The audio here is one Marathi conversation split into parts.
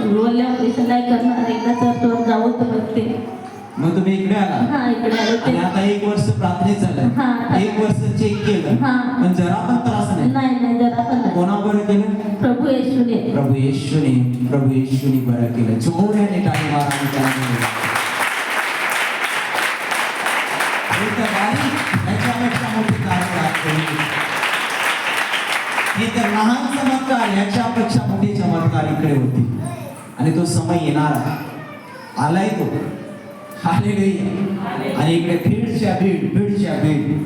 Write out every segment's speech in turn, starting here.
बोलले ऑपरेशन नाही करणार एकदा तर तो जाऊ तर बघते. मग तुम्ही इकडे आला. हा इकडे आले आणि ते आता एक वर्ष प्रार्थनेत हा. झालं एक वर्ष चेक केलं. हा. पण जरा पण त्रास नाही. नाही नाही जरा पण नाही. कोणावर केलं? प्रभू येशूने. प्रभू येशूने प्रभू येशूने बरं केलं. जोराने टाळी मारा आणि त्याला. हे तर बारीक, याच्यापेक्षा मोठी कारण आहे. हे तर लहान चमत्कार याच्यापेक्षा मोठी चमत्कार इकडे होती. आणि तो समय येणार आहे. आलाय तो. हालेलुया आणि इकडे भीडच्या भीड भीडच्या भीड.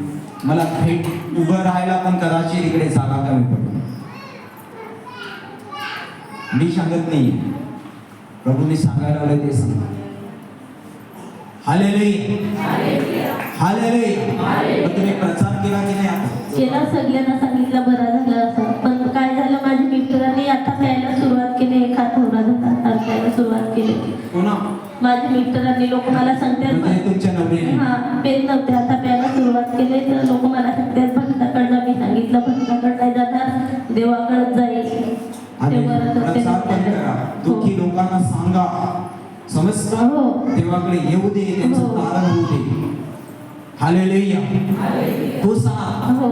मला भेट उभं राहायला पण कदाचित इकडे जागा कमी पडली. मी सांगत नाही. प्रभूने सांगायला लावलं ते सांगा. मग तुम्ही प्रचार केला की नाही आता? केला सगळ्यांना सांगितलं बरं झालं केली पुन्हा माझ्या मित्रांनी लोक मला सांगतात म्हणजे तुमच्या हा पेन नव्हते. आता प्यायला सुरुवात केली तर लोक मला सांगतात भक्ताकडनं मी सांगितलं भक्ताकडं नाही जाणार. देवाकडे जाईल. दुःखी लोकांना सांगा. समजतं? हो. देवाकडे येऊ दे त्यांचं हो. तारण होऊ दे. हालेलुया. तू सांग हो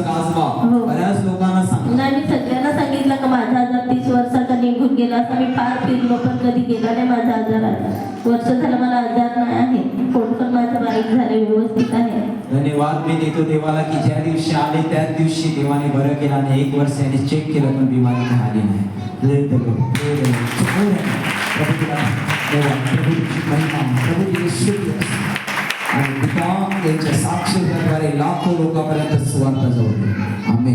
गाजवा. हो. बऱ्याच लोकांना सांग. नाही मी सगळ्यांना सांगितलं का माझा आजार तीस वर्षाचा निघून गेला असा मी फार फिरलो गेला नाही माझा आजारात वर्ष झालं मला आजार नाही आहे. पोट पण माझं बारीक झाले व्यवस्थित आहे. धन्यवाद. मी देतो देवाला की ज्या दिवशी आले त्याच दिवशी देवाने बरं केलं आणि एक वर्ष याने चेक केलं पण बिमारी काही आली नाही. Let आणि पिता साक्षीद्वारे लाखो लोकांपर्यंत सुवार्थ जाऊ आम्ही